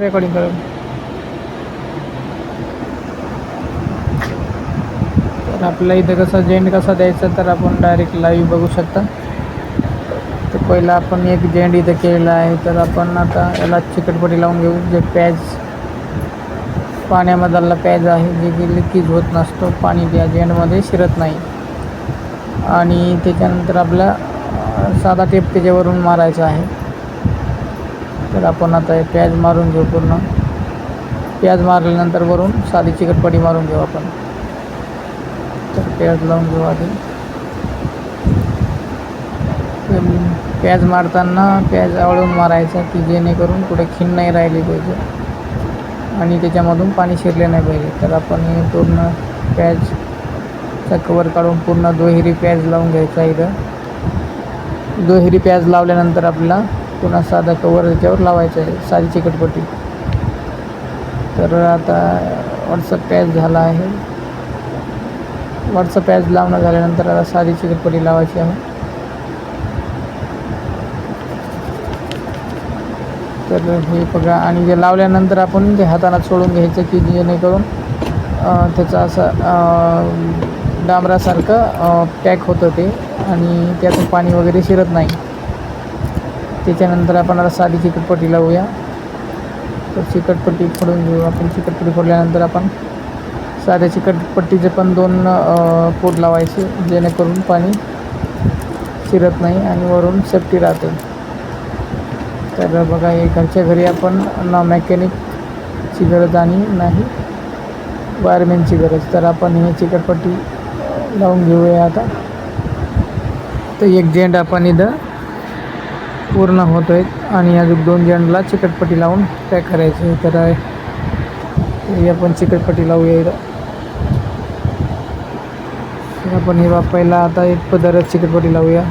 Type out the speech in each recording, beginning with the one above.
Recording करू. तर आपल्याला इथं कसं जेंट कसा द्यायचा तर आपण डायरेक्ट लाईव्ह बघू शकता. तर पहिला आपण एक जेंट इथं केलेला आहे. तर आपण आता याला चिकटपटी लावून घेऊ. जे पॅज पाण्यामधला पॅज आहे जे की लिकेज होत नसतो पाणी त्या जेंटमध्ये शिरत नाही. आणि त्याच्यानंतर आपला साधा टेप त्याच्यावरून मारायचा आहे. तर आपण आता हे प्याज मारून घेऊ पूर्ण. प्याज मारल्यानंतर वरून साधी चिकटपट्टी मारून घेऊ आपण. तर प्याज लावून घेऊ आधी. तर प्याज मारताना प्याज आवळून मारायचा की जेणेकरून कुठे खीण नाही राहिली पाहिजे. आणि त्याच्यामधून पाणी शिरले नाही पाहिजे. तर आपण हे पूर्ण प्याजचा कवर काढून पूर्ण दुहेरी प्याज लावून घ्यायचा इथं. दुहेरी प्याज लावल्यानंतर आपला पुन्हा साधा कवर त्याच्यावर लावायचं आहे साधी चिकटपट्टी. तर आता व्हॉट्सअप पॅच झाला आहे. व्हॉट्सअप पॅच लावणं झाल्यानंतर आता साधी चिकटपट्टी लावायची आहे. तर हे बघा आणि जे लावल्यानंतर आपण ते हाताने सोडून घ्यायचं की जेणेकरून त्याचा त्याचं असं डांबरासारखं पॅक होतं ते आणि त्यातून पाणी वगैरे शिरत नाही. त्याच्यानंतर आपण आता साधी चिकटपट्टी लावूया. तर चिकटपट्टी फोडून घेऊ. आपण चिकटपट्टी फोडल्यानंतर आपण साध्या चिकटपट्टीचे पण दोन पोट लावायचे जेणेकरून पाणी शिरत नाही आणि वरून सेफ्टी राहते. तर बघा हे घरच्या घरी आपण ना मेकॅनिकची गरज आणि नाही वायरमॅनची गरज. तर आपण हे चिकटपट्टी लावून घेऊया आता. तर एक जेंट आपण इथं पूर्ण होतो आहे आणि अजून दोन जणला चिकटपट्टी लावून पॅक करायचे तर आपण चिकटपट्टी लावूया इथं. तर आपण हे बा पहिला आता एक पदरच चिकटपट्टी लावूया.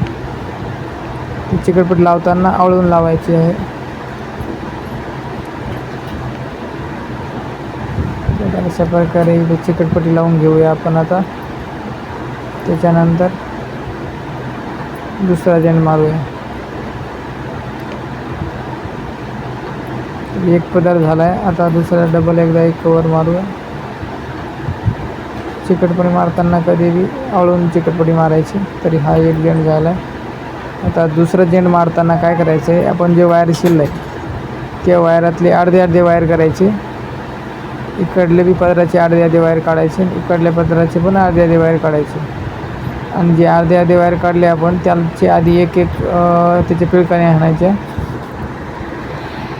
ती चिकटपट्टी लावताना आवळून लावायची आहे. अशा प्रकारे इथे चिकटपट्टी लावून घेऊया आपण आता. त्याच्यानंतर दुसरा जण मारूया एक पदार्थ झाला आहे आता दुसरा डबल एकदा एक कवर मारूया. चिकटपट्टी मारताना कधी बी आवळून मारायची तरी हा एक जेंड झाला आहे आता दुसरं जेंड मारताना काय करायचं आहे आपण जे वायर शिरलं आहे त्या वायरातले अर्धे अर्धे वायर करायचे. इकडले बी पदराचे अर्धे अर्धे वायर काढायचे इकडल्या पदराचे पण अर्धे अर्धे वायर काढायचे. आणि जे अर्धे अर्धे वायर काढले आपण त्याचे आधी एक एक त्याचे पिळकाने हाणायच्या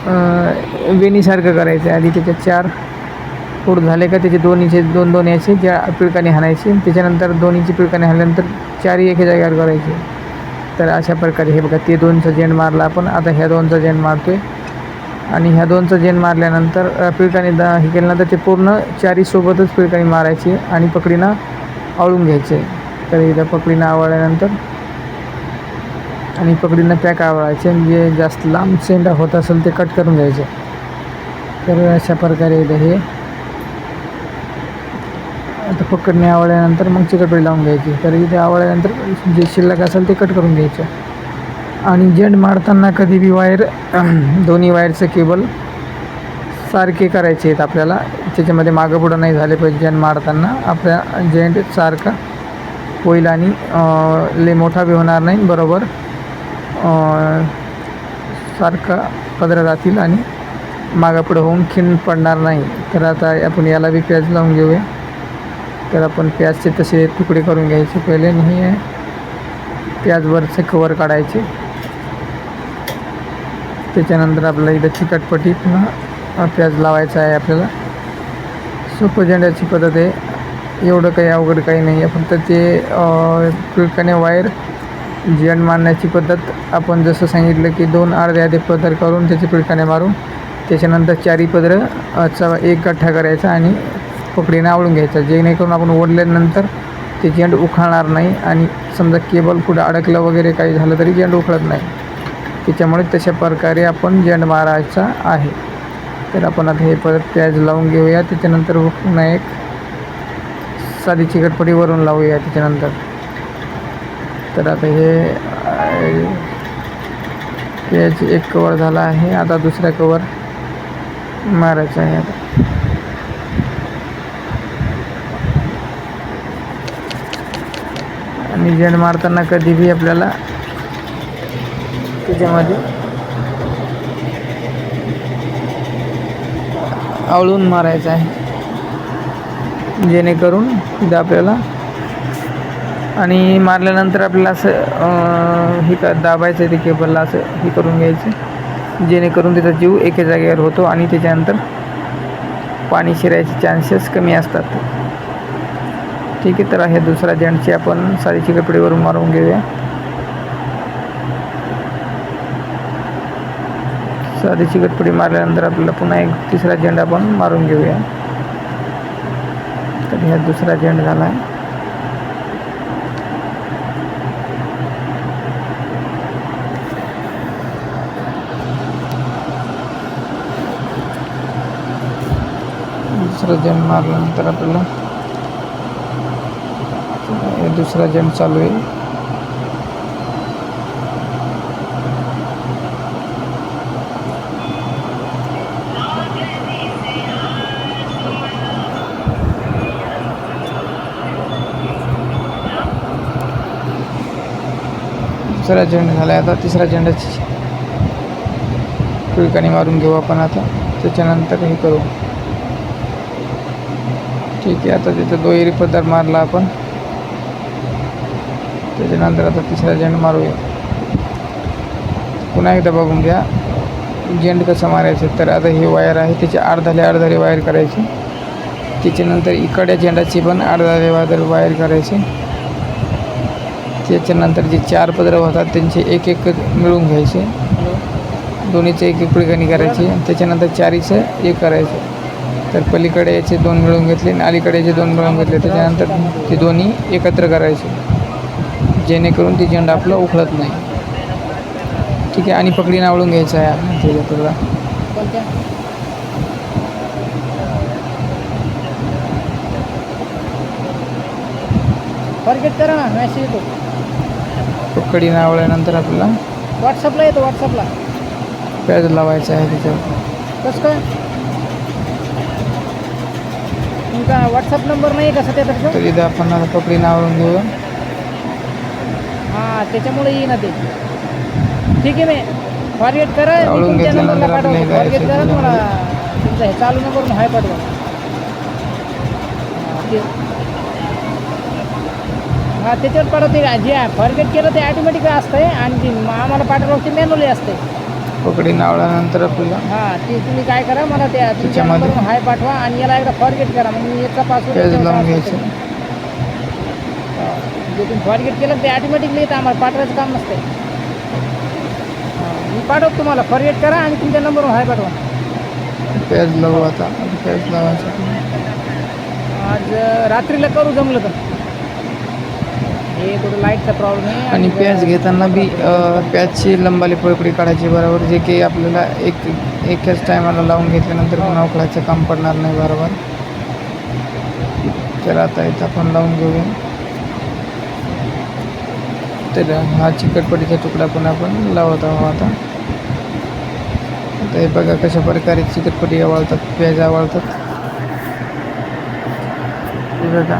वेणीसारखं करायचं आधी त्याच्यात चार फूट झाले का त्याचे दोन्हीचे दोन दोन याचे ज्या पिळकाने हाणायचे. त्याच्यानंतर दोन्हीचे पिळकाने हाणल्यानंतर चारही एका जागेवर करायचे. तर अशा प्रकारे हे बघा ते दोनचा जेंड मारला आपण. आता ह्या दोनचा मारतो आहे आणि ह्या दोनचा जेंड मारल्यानंतर पिळकाने दा हे केल्यानंतर ते पूर्ण चारीसोबतच पिळकाने मारायचे आणि पकडीनं आवळून घ्यायचे. तर इथं पकडीनं आवळल्यानंतर आणि पकडीनं पॅक आवळायचे आणि जे जास्त लांब शेंडा होत असेल ते कट करून घ्यायचे. तर अशा प्रकारे हे आता पकडणे आवळल्यानंतर मग चिकटोळी लावून घ्यायची. तर इथे आवळल्यानंतर जे शिल्लक असेल ते कट करून घ्यायचं. आणि जेंट मारताना कधी बी वायर दोन्ही वायरचं केबल सारखे करायचे आहेत आपल्याला. त्याच्यामध्ये मागं पुढं नाही झाले पाहिजे जेंट मारताना. आपल्या जेंट सारखा होईल आणि लय मोठा बी होणार नाही बरोबर. सारखा पदरा राहतील आणि मागापुढं होऊन खिन पडणार नाही. तर आता आपण याला बी प्याज लावून घेऊया. तर आपण प्याजचे तसे तुकडे करून घ्यायचे पहिले नाही आहे प्याजवरचे कवर काढायचे. त्याच्यानंतर आपल्याला इथं चिकटपटी पुन्हा प्याज लावायचा आहे आपल्याला. सोपं झेंड्याची पद्धत आहे. एवढं काही अवघड काही नाही आहे. फक्त ते पिळकाने वायर जेंट मारण्याची पद्धत आपण जसं सांगितलं की दोन अर्धे अर्धे पदर करून त्याचे पिळकाने मारून त्याच्यानंतर चारी पदर चा एक गठ्ठा करायचा आणि पकडीने आवळून घ्यायचा. जेणेकरून आपण ओढल्यानंतर ते जेंड उखाळणार नाही आणि समजा केबल कुठं अडकलं वगैरे काही झालं तरी जेंड उखळत नाही. त्याच्यामुळे तशा प्रकारे आपण जेंड मारायचा आहे. तर आपण आता हे परत प्याज लावून घेऊया. त्याच्यानंतर पुन्हा एक साधी चिकटपट्टी वरून लावूया त्याच्यानंतर. तर आता हे अं, एक कवर झाला आहे आता दुसरा कवर मारायचं आहे आता. आणि झेंड मारताना कधीही आपल्याला त्याच्यामध्ये आवळून मारायचं आहे. जेणेकरून तिथं आपल्याला आणि मारल्यानंतर आपल्याला असं हे का दाबायचं आहे ते केबलला असं हे करून घ्यायचं. जेणेकरून त्याचा जीव एका जागेवर होतो आणि त्याच्यानंतर पाणी शिरायचे चान्सेस कमी असतात. ठीक आहे तर आहे दुसरा जंटची आपण साडीची कपडेवरून मारून घेऊया. साधीची कटपडी मारल्यानंतर आपल्याला पुन्हा एक तिसरा झेंडा आपण मारून घेऊया. तर ह्या दुसरा झेंड झाला. आहे दुसरा जंट मारल्यानंतर आपल्याला. दुसरा जंट चालू आहे. दुसरा झेंडा झाला आता तिसरा झेंडाची कुळकानी मारून घेऊ आपण आता. त्याच्यानंतर हे करू. ठीक आहे आता तिथं दोहेरी पदार मारला आपण. त्याच्यानंतर आता तिसरा झेंड मारूया. पुन्हा एकदा बघून घ्या जेंड कसं मारायचं तर आता ही वायर आहे त्याची अर्धाले अर्धाले वायर करायची. त्याच्यानंतर इकडे झेंडाची पण अर्धाले वादर वायर करायची. त्याच्यानंतर जे चार पदरं होतात त्यांचे एक एक मिळून घ्यायचे. दोन्हीचे एक एक पिळगणी करायची. त्याच्यानंतर चारीचं एक करायचं. तर पलीकडे याचे दोन मिळून घेतले आणि अलीकडे याचे दोन मिळून घेतले त्याच्यानंतर ते दोन्ही एकत्र करायचे. जेणेकरून ते झेंडा आपलं उखळत नाही. ठीक आहे आणि पकडी नावळून घ्यायचं आहे. आपण फॉरगेट करा ना मॅसेज येतो. पकडी नावळल्यानंतर आपल्याला व्हॉट्सअपला येतो व्हॉट्सअपला प्याज लावायचं आहे त्याच्यावर. कसं काय? तुमचा व्हॉट्सअप नंबर नाही का सध्या तर इथं आपण पकडी घेऊ. हां त्याच्यामुळे येईन ते. ठीक आहे मी फॉरगेट करा मी तुमच्या नंबरला पाठवतो. फॉरगेट करा तुम्हाला. तुमचं हे चालू नंबर हाय पाठवा. हां, त्याच्यावर पाठवते? जे फॉरगेट केलं ते ॲटोमॅटिक असतंय. आणि जे आम्हाला पाठवलं ते मॅन्युअली असते पकडी नावळल्यानंतर आपल्याला हां ते तुम्ही काय करा मला त्या तुमच्या त्याच्यामध्ये- हाय पाठवा आणि याला एकदा फॉरगेट करा. मग मी याचा पासवर्ड पेज याच्यावर लावून घ्यायचं. जे तुम्ही फॉरगेट केलं ते ऑटोमॅटिकली येतं आम्हाला. पाठवायचं काम नसते मी पाठवतो तुम्हाला. फॉरगेट करा आणि तुमच्या नंबरवर हाय पाठवा. लावू आता. लावायचं. आज अं, रात्रीला करू जमलं तर. हे थोडं लाईटचा प्रॉब्लेम आहे आणि प्याज घेताना बी प्याजची लंबाली पळपडी काढायची बरोबर जे की आपल्याला एक एकाच टायमाला लावून घेतल्यानंतर पुन्हा उकळायचं काम पडणार नाही बरोबर. तर आता इथं आपण लावून घेऊया. तर हा चिकटपटीचा तुकडा पण आपण लावत आहोत आता. आता हे बघा कशा प्रकारे चिकटपटी आवळतात प्याज आवळतात. बघा.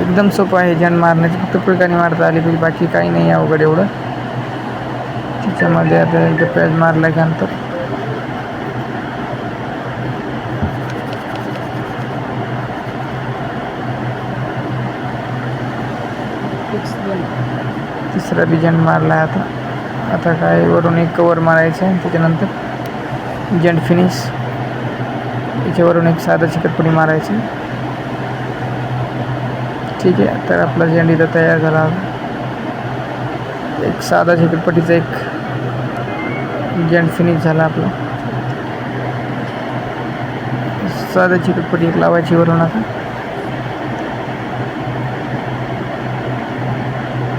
एकदम सोपं आहे जन मारण्याची. फक्त पिळकाने मारता आली पाहिजे बाकी काही नाही आहे अवघड एवढं. त्याच्यामध्ये आता एकदा प्याज मारल्यानंतर की नंतर तिसरा बिजन मारला आहे आता. आता काय वरून एक कवर मारायचं आहे त्याच्यानंतर. जंट फिनिश याच्यावरून एक साधा चिकटपणी मारायची ठीक आहे तर आपला झेंड इथं तयार झाला. एक साधा चित्रपटीचा एक जेंड फिनिश झाला आपला. साधा चित्रपटी एक लावायची वरून आता.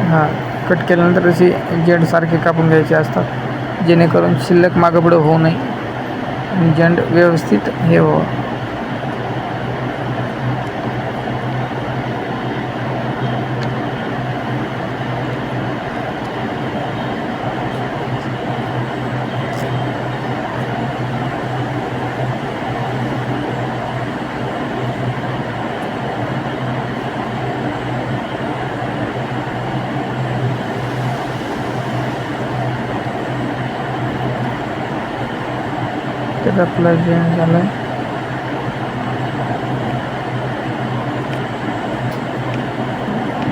हां कट केल्यानंतर असे जेंड सारखे कापून घ्यायचे असतात जेणेकरून शिल्लक मागं पुढं होऊ नये. आणि जेंड व्यवस्थित हे व्हावं. तर आपला जॉईन झाला आहे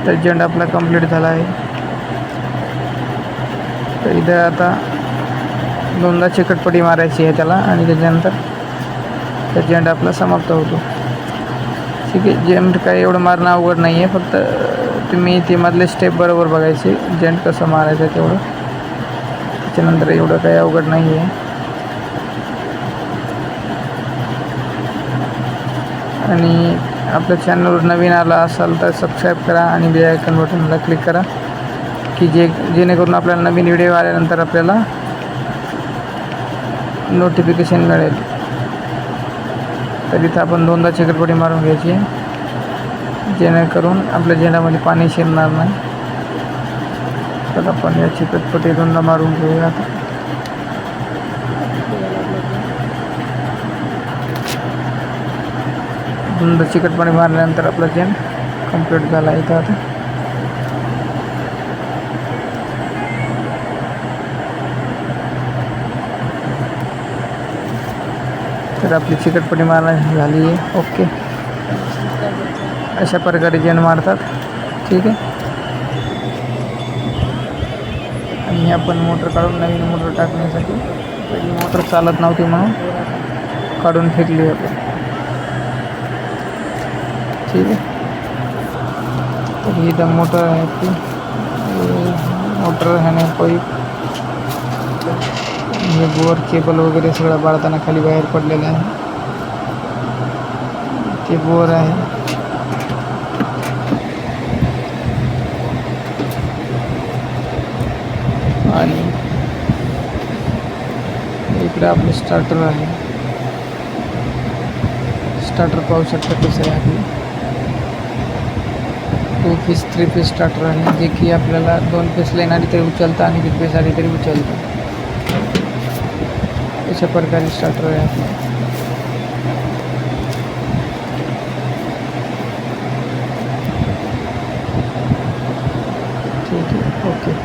तर जंड आपला कंप्लीट झाला आहे. तर इथं आता दोनदा चिकटपटी मारायची आहे त्याला आणि त्याच्यानंतर तर जंड आपला समाप्त होतो. ठीक आहे जेंट काही एवढं मारणं अवघड नाही आहे फक्त तुम्ही ते मधले स्टेप बरोबर बघायचे जेंट कसं मारायचं आहे तेवढं. त्याच्यानंतर एवढं काही अवघड नाही आहे आणि आपल्या चॅनलवर नवीन आला असाल तर सबस्क्राईब करा आणि बे आयकन बटनला क्लिक करा. की जे जेणेकरून आपल्याला नवीन व्हिडिओ आल्यानंतर आपल्याला नोटिफिकेशन मिळेल. तर इथं आपण दोनदा चिकटपटी मारून घ्यायची. आहे जेणेकरून आपल्या झेंडामध्ये पाणी शिरणार नाही. तर आपण या चिकटपटी दोनदा मारून घेऊया आता दोनदा चिकटपणी मारल्यानंतर आपला चेन कंप्लीट झाला इथं आता. तर आपली चिकटपणी मारण्याची झाली आहे. ओके अशा प्रकारे जेन मारतात. ठीक आहे. आणि आपण मोटर काढून नवीन मोटर टाकण्यासाठी. पहिली मोटर चालत नव्हती म्हणून काढून फेकली आपण. ठीक आहे तर ही इथं मोटर है ती मोटर ह्याने पाईप हे बोर केबल वगैरे सगळं बाळताना खाली बाहेर पडलेलं आहे ते बोर आहे आणि इकडे आपलं स्टार्टर आहे स्टार्टर पाहू शकता कसं आहे आपलं two piece three piece starter आहे जे की आपल्याला दोन पीस लाईन आली तरी उचलतं आणि तीन पीस आली तरी उचलतं. अशा प्रकारे स्टार्टर आहे. आपलं